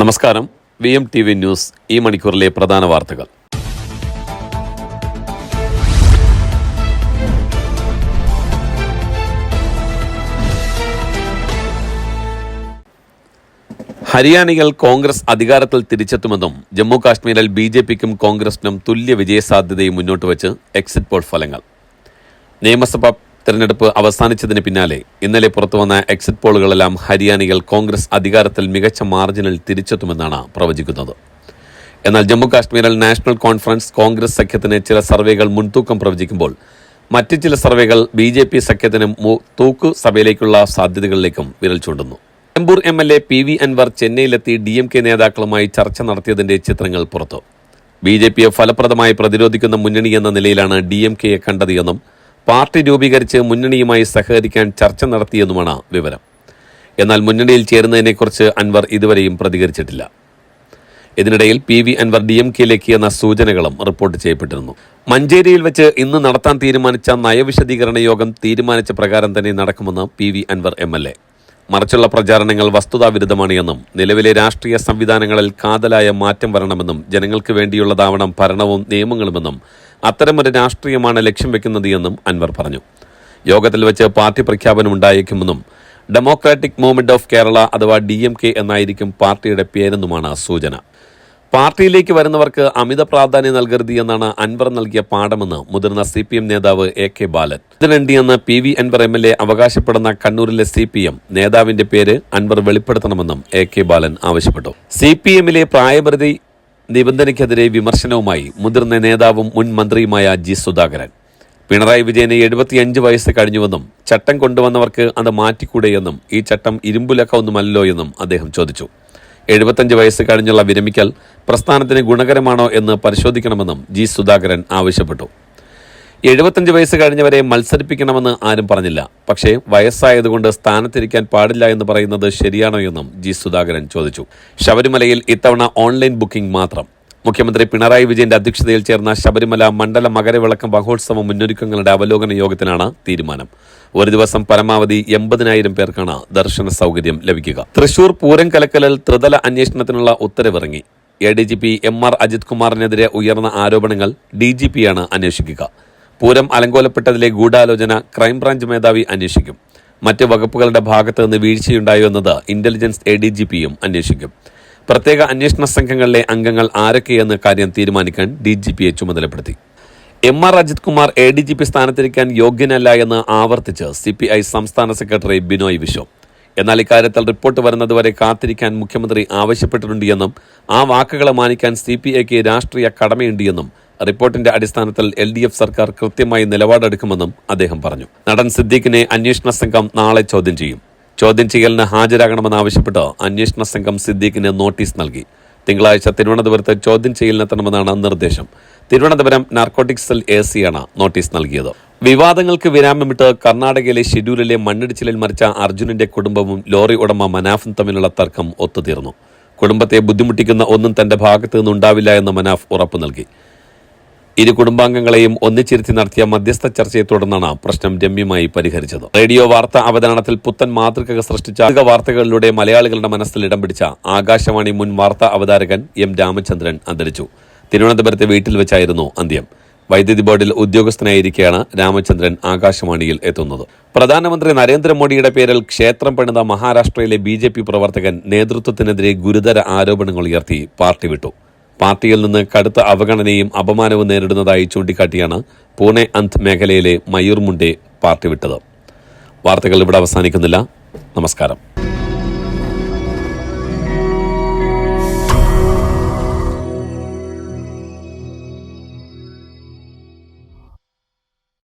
നമസ്കാരം. V M T V news ഈ മണിക്കൂറിലെ പ്രധാന വാർത്തകൾ. ഹരിയാനയിൽ കോൺഗ്രസ് അധികാരത്തിൽ തിരിച്ചെത്തുമെന്നും ജമ്മു കാശ്മീരിൽ ബി ജെ പിക്കും കോൺഗ്രസിനും തുല്യ വിജയസാധ്യതയും മുന്നോട്ട് വച്ച് എക്സിറ്റ് പോൾ ഫലങ്ങൾ. നിയമസഭാ തെരഞ്ഞെടുപ്പ് അവസാനിച്ചതിന് പിന്നാലെ ഇന്നലെ പുറത്തുവന്ന എക്സിറ്റ് പോളുകളെല്ലാം ഹരിയാനയിൽ കോൺഗ്രസ് അധികാരത്തിൽ മികച്ച മാർജിനിൽ തിരിച്ചെത്തുമെന്നാണ് പ്രവചിക്കുന്നത്. എന്നാൽ ജമ്മു കാശ്മീരിൽ നാഷണൽ കോൺഫറൻസ് കോൺഗ്രസ് സഖ്യത്തിന് ചില സർവേകൾ മുൻതൂക്കം പ്രവചിക്കുമ്പോൾ മറ്റ് ചില സർവേകൾ ബി ജെ പി സഖ്യത്തിന് തൂക്ക് തൂക്കു സഭയിലേക്കുള്ള സാധ്യതകളിലേക്കും വിരൽ ചൂണ്ടുന്നു. Nilambur M L A P V Anvar ചെന്നൈയിലെത്തി D M K നേതാക്കളുമായി ചർച്ച നടത്തിയതിന്റെ ചിത്രങ്ങൾ പുറത്തു. ബി ജെ പിയെ ഫലപ്രദമായി പ്രതിരോധിക്കുന്ന മുന്നണി എന്ന നിലയിലാണ് ഡി എം കെയെ കണ്ടത് എന്നും പാർട്ടി രൂപീകരിച്ച് മുന്നണിയുമായി സഹകരിക്കാൻ ചർച്ച നടത്തിയെന്നുമാണ് വിവരം. എന്നാൽ മുന്നണിയിൽ ചേരുന്നതിനെക്കുറിച്ച് അൻവർ ഇതുവരെയും പ്രതികരിച്ചിട്ടില്ല. ഇതിനിടയിൽ P V Anvar D M കെയിലേക്ക് എന്ന സൂചനകളും റിപ്പോർട്ട് ചെയ്യപ്പെട്ടിരുന്നു. മഞ്ചേരിയിൽ വെച്ച് ഇന്ന് നടത്താൻ തീരുമാനിച്ച നയവിശദീകരണ യോഗം തീരുമാനിച്ച പ്രകാരം തന്നെ നടക്കുമെന്ന് P V Anvar M L A. മറിച്ചുള്ള പ്രചാരണങ്ങൾ വസ്തുതാവിരുദ്ധമാണ് എന്നും നിലവിലെ രാഷ്ട്രീയ സംവിധാനങ്ങളിൽ കാതലായ മാറ്റം വരണമെന്നും ജനങ്ങൾക്ക് വേണ്ടിയുള്ളതാവണം ഭരണവും നിയമങ്ങളുമെന്നും അത്തരമൊരു രാഷ്ട്രീയമാണ് ലക്ഷ്യം വെക്കുന്നത് എന്നും അൻവർ പറഞ്ഞു. യോഗത്തിൽ വെച്ച് പാർട്ടി പ്രഖ്യാപനം ഉണ്ടായേക്കുമെന്നും ഡെമോക്രാറ്റിക് മൂവ്മെന്റ് ഓഫ് കേരള അഥവാ ഡി എം കെ എന്നായിരിക്കും പാർട്ടിയുടെ പേരെന്നുമാണ് സൂചന. പാർട്ടിയിലേക്ക് വരുന്നവർക്ക് അമിത പ്രാധാന്യം നൽകരുത് എന്നാണ് അൻവർ നൽകിയ പാഠമെന്ന് മുതിർന്ന സി പി എം നേതാവ് A K Balan. ഇതിനുണ്ടിയെന്ന് P V Anvar M L A അവകാശപ്പെടുന്ന കണ്ണൂരിലെ സി പി എം നേതാവിന്റെ പേര് അൻവർ വെളിപ്പെടുത്തണമെന്നും എ കെ ബാലൻ ആവശ്യപ്പെട്ടു. സി പി എമ്മിലെ പ്രായപരിധി നിബന്ധനയ്ക്കെതിരെ വിമർശനവുമായി മുതിർന്ന നേതാവും മുൻ മന്ത്രിയുമായ ജി സുധാകരൻ. പിണറായി വിജയന് എഴുപത്തിയഞ്ച് വയസ്സ് കഴിഞ്ഞുവെന്നും ചട്ടം കൊണ്ടുവന്നവർക്ക് അത് മാറ്റിക്കൂടെയെന്നും ഈ ചട്ടം ഇരുമ്പുലക്ക ഒന്നുമല്ലോ എന്നും അദ്ദേഹം ചോദിച്ചു. എഴുപത്തഞ്ച് വയസ്സ് കഴിഞ്ഞുള്ള വിരമിക്കൽ പ്രസ്ഥാനത്തിന് ഗുണകരമാണോ എന്ന് പരിശോധിക്കണമെന്നും ജി സുധാകരൻ ആവശ്യപ്പെട്ടു. എഴുപത്തഞ്ച് വയസ്സ് കഴിഞ്ഞവരെ മത്സരിപ്പിക്കണമെന്ന് ആരും പറഞ്ഞില്ല. പക്ഷേ വയസ്സായതുകൊണ്ട് സ്ഥാനത്തിരിക്കാൻ പാടില്ല എന്ന് പറയുന്നത് ശരിയാണോ എന്നും ജി സുധാകരൻ ചോദിച്ചു. ശബരിമലയിൽ ഇത്തവണ ഓൺലൈൻ ബുക്കിംഗ് മാത്രം. മുഖ്യമന്ത്രി പിണറായി വിജയന്റെ അധ്യക്ഷതയിൽ ചേർന്ന ശബരിമല മണ്ഡല മകരവിളക്കം മഹോത്സവ മുന്നൊരുക്കങ്ങളുടെ അവലോകന യോഗത്തിലാണ് തീരുമാനം. ഒരു ദിവസം പരമാവധി എൺപതിനായിരം പേർക്കാണ് ദർശന സൗകര്യം ലഭിക്കുക. തൃശൂർ പൂരം കലക്കലിൽ ത്രിതല അന്വേഷണത്തിനുള്ള ഉത്തരവിറങ്ങി. A D G P M R Ajith കുമാറിനെതിരെ ഉയർന്ന ആരോപണങ്ങൾ ഡി ജി പിയാണ് അന്വേഷിക്കുക. പൂരം അലങ്കോലപ്പെട്ടതിലെ ഗൂഢാലോചന ക്രൈംബ്രാഞ്ച് മേധാവി അന്വേഷിക്കും. മറ്റ് വകുപ്പുകളുടെ ഭാഗത്ത് നിന്ന് വീഴ്ചയുണ്ടായോ എന്നത് ഇന്റലിജൻസ് എ ഡി ജി പിയും അന്വേഷിക്കും. പ്രത്യേക അന്വേഷണ സംഘങ്ങളിലെ അംഗങ്ങൾ ആരൊക്കെയെന്ന് കാര്യം തീരുമാനിക്കാൻ ഡി ജി പിയെ ചുമതലപ്പെടുത്തി. M R Ajith Kumar A D G P സ്ഥാനത്തിരിക്കാൻ യോഗ്യനല്ല എന്ന് ആവർത്തിച്ച് സി പി ഐ സംസ്ഥാന സെക്രട്ടറി ബിനോയ് വിശ്വം. എന്നാൽ ഇക്കാര്യത്തിൽ റിപ്പോർട്ട് വരുന്നതുവരെ കാത്തിരിക്കാൻ മുഖ്യമന്ത്രി ആവശ്യപ്പെട്ടിട്ടുണ്ട് എന്നും ആ വാക്കുകളെ മാനിക്കാൻ സി പി ഐക്ക് രാഷ്ട്രീയ കടമയുണ്ട് എന്നും റിപ്പോർട്ടിന്റെ അടിസ്ഥാനത്തിൽ എൽ ഡി എഫ് സർക്കാർ കൃത്യമായി നിലപാടെടുക്കുമെന്നും അദ്ദേഹം പറഞ്ഞു. നടൻ സിദ്ദീഖിനെ അന്വേഷണ സംഘം നാളെ ചോദ്യം ചെയ്യും. ചോദ്യം ചെയ്യലിന് ഹാജരാകണമെന്നാവശ്യപ്പെട്ട് അന്വേഷണ സംഘം സിദ്ദീഖിന് നോട്ടീസ് നൽകി. തിങ്കളാഴ്ച തിരുവനന്തപുരത്ത് ചോദ്യം ചെയ്യലിനെത്തണമെന്നാണ് നിർദ്ദേശം. തിരുവനന്തപുരം സെൽ എ സിയാണ് നോട്ടീസ് നൽകിയത്. വിവാദങ്ങൾക്ക് വിരാമമിട്ട് കർണാടകയിലെ ഷെഡ്യൂളിലെ മണ്ണിടിച്ചിലിൽ മരിച്ച അർജുനന്റെ കുടുംബവും ലോറി ഉടമ മനാഫും തമ്മിലുള്ള തർക്കം ഒത്തുതീർന്നു. കുടുംബത്തെ ബുദ്ധിമുട്ടിക്കുന്ന ഒന്നും തന്റെ ഭാഗത്തു നിന്നുണ്ടാവില്ല എന്ന് മനാഫ് ഉറപ്പു നൽകി ഇരു കുടുംബാംഗങ്ങളെയും ഒന്നിച്ചിരുത്തി നടത്തിയ മധ്യസ്ഥ ചർച്ചയെ തുടർന്നാണ് പ്രശ്നം രമ്യമായി പരിഹരിച്ചത്. റേഡിയോ വാർത്ത അവതരണത്തിൽ പുത്തൻ മാതൃക സൃഷ്ടിച്ച വാർത്തകളിലൂടെ മലയാളികളുടെ മനസ്സിൽ ഇടം പിടിച്ച ആകാശവാണി മുൻ വാർത്താ അവതാരകൻ എം രാമചന്ദ്രൻ അന്തരിച്ചു. തിരുവനന്തപുരത്തെ വീട്ടിൽ വെച്ചായിരുന്നു അന്ത്യം. വൈദ്യുതി ബോർഡിൽ ഉദ്യോഗസ്ഥനായിരിക്കെയാണ് രാമചന്ദ്രൻ ആകാശവാണിയിൽ എത്തുന്നത്. പ്രധാനമന്ത്രി നരേന്ദ്രമോദിയുടെ പേരിൽ ക്ഷേത്രം പണിത മഹാരാഷ്ട്രയിലെ ബി പ്രവർത്തകൻ നേതൃത്വത്തിനെതിരെ ഗുരുതര ആരോപണങ്ങൾ ഉയർത്തി പാർട്ടി വിട്ടു. പാർട്ടിയിൽ നിന്ന് കടുത്ത അവഗണനയും അപമാനവും നേരിടുന്നതായി ചൂണ്ടിക്കാട്ടിയാണ് പൂനെ അന്ത് മേഖലയിലെ മയൂർ മുണ്ടെ പാർട്ടി വിട്ടത്. വാർത്തകൾ ഇവിടെ അവസാനിക്കുന്നില്ല. നമസ്കാരം.